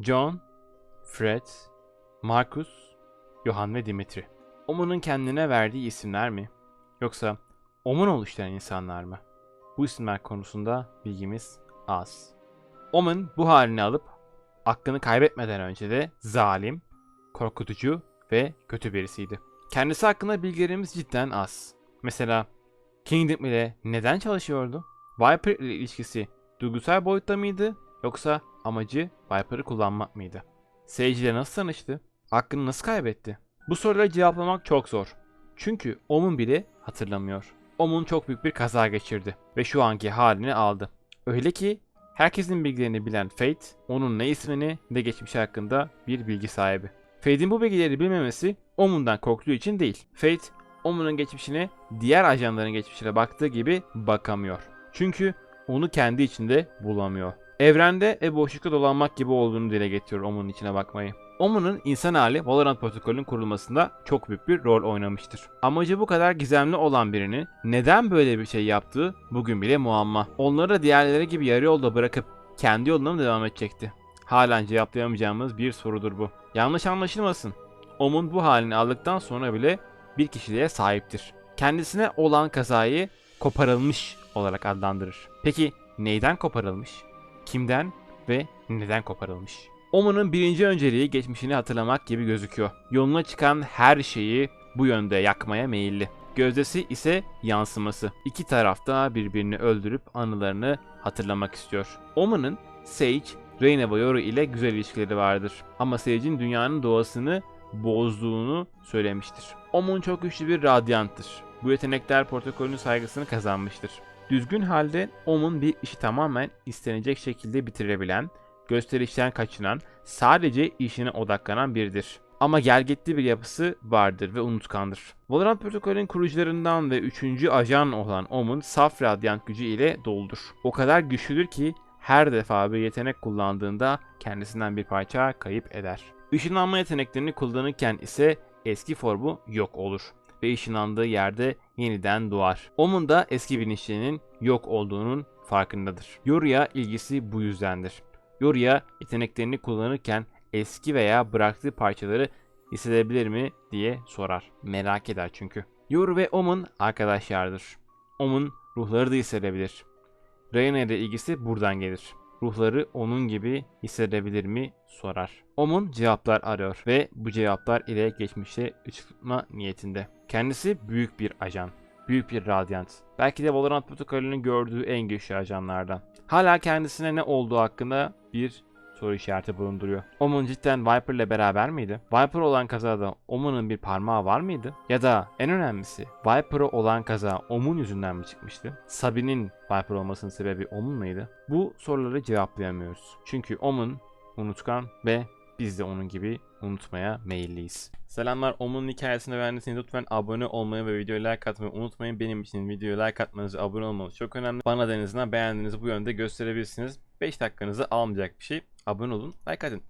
John, Fred, Marcus, Johann ve Dimitri. Omun'un kendine verdiği isimler mi? Yoksa Omun oluşturan insanlar mı? Bu isimler konusunda bilgimiz az. Omun bu halini alıp aklını kaybetmeden önce de zalim, korkutucu ve kötü birisiydi. Kendisi hakkında bilgilerimiz cidden az. Mesela Kingdom ile neden çalışıyordu? Viper ile ilişkisi duygusal boyutta mıydı yoksa amacı Viper'ı kullanmak mıydı? İle nasıl tanıştı? Aklını nasıl kaybetti? Bu soruları cevaplamak çok zor. Çünkü Omun bile hatırlamıyor. Omun çok büyük bir kaza geçirdi ve şu anki halini aldı. Öyle ki herkesin bilgilerini bilen Fate, onun ne ismini ne geçmişi hakkında bir bilgi sahibi. Fate'in bu bilgileri bilmemesi Omun'dan korktuğu için değil. Fate, Omun'un geçmişine diğer ajanların geçmişine baktığı gibi bakamıyor. Çünkü onu kendi içinde bulamıyor. Evrende ve boşlukta dolanmak gibi olduğunu dile getiriyor Omun'un içine bakmayı. Omun'un insan hali Valorant protokolünün kurulmasında çok büyük bir rol oynamıştır. Amacı bu kadar gizemli olan birini neden böyle bir şey yaptığı bugün bile muamma. Onları da diğerleri gibi yarı yolda bırakıp kendi yoluna mı devam edecekti? Halen cevaplayamayacağımız bir sorudur bu. Yanlış anlaşılmasın. Omun bu halini aldıktan sonra bile bir kişiliğe sahiptir. Kendisine olan kazayı koparılmış olarak adlandırır. Peki neyden koparılmış? Kimden ve neden koparılmış? Omun'un birinci önceliği geçmişini hatırlamak gibi gözüküyor. Yoluna çıkan her şeyi bu yönde yakmaya meyilli. Gözdesi ise yansıması. İki tarafta birbirini öldürüp anılarını hatırlamak istiyor. Omun'un Sage, Reyna ve Yoru ile güzel ilişkileri vardır. Ama Sage'in dünyanın doğasını bozduğunu söylemiştir. Omun çok güçlü bir radyanttır. Bu yetenekler protokolünün saygısını kazanmıştır. Düzgün halde Omun bir işi tamamen istenecek şekilde bitirebilen, gösterişten kaçınan, sadece işine odaklanan biridir. Ama gelgitli bir yapısı vardır ve unutkandır. Valorant protokolünün kurucularından ve üçüncü ajan olan Omun saf radyant gücü ile doludur. O kadar güçlüdür ki her defa bir yetenek kullandığında kendisinden bir parça kayıp eder. Işınlanma yeteneklerini kullanırken ise eski formu yok olur ve ışınlandığı yerde yeniden doğar. Omun da eski bilinçlerinin yok olduğunun farkındadır. Yoru'ya ilgisi bu yüzdendir. Yoru'ya yeteneklerini kullanırken eski veya bıraktığı parçaları hissedebilir mi diye sorar. Merak eder çünkü. Yoru ve Omun arkadaşlardır. Omun ruhları da hissedebilir. Reyna ile ilgisi buradan gelir. Ruhları onun gibi hissedebilir mi sorar. Omun cevaplar arıyor ve bu cevaplar ile geçmişte ışık tutma niyetinde. Kendisi büyük bir ajan. Büyük bir radyant. Belki de Valorant protokolünün gördüğü en güçlü ajanlardan. Hala kendisine ne olduğu hakkında bir soru işareti bulunduruyor. Omun cidden Viper ile beraber miydi? Viper olan kazada Omun'un bir parmağı var mıydı? Ya da en önemlisi Viper'a olan kaza Omun yüzünden mi çıkmıştı? Sabi'nin Viper olmasının sebebi Omun muydu? Bu soruları cevaplayamıyoruz. Çünkü Omun unutkan ve biz de onun gibi unutmaya meyilliyiz. Selamlar. Omun'un hikayesini beğendiyseniz lütfen abone olmayı ve videoyu like atmayı unutmayın. Benim için videoyu like atmanızı, abone olmanız çok önemli. Bana da en azından beğendiğinizi bu yönde gösterebilirsiniz. 5 dakikanızı almayacak bir şey. Abone olun, like atın.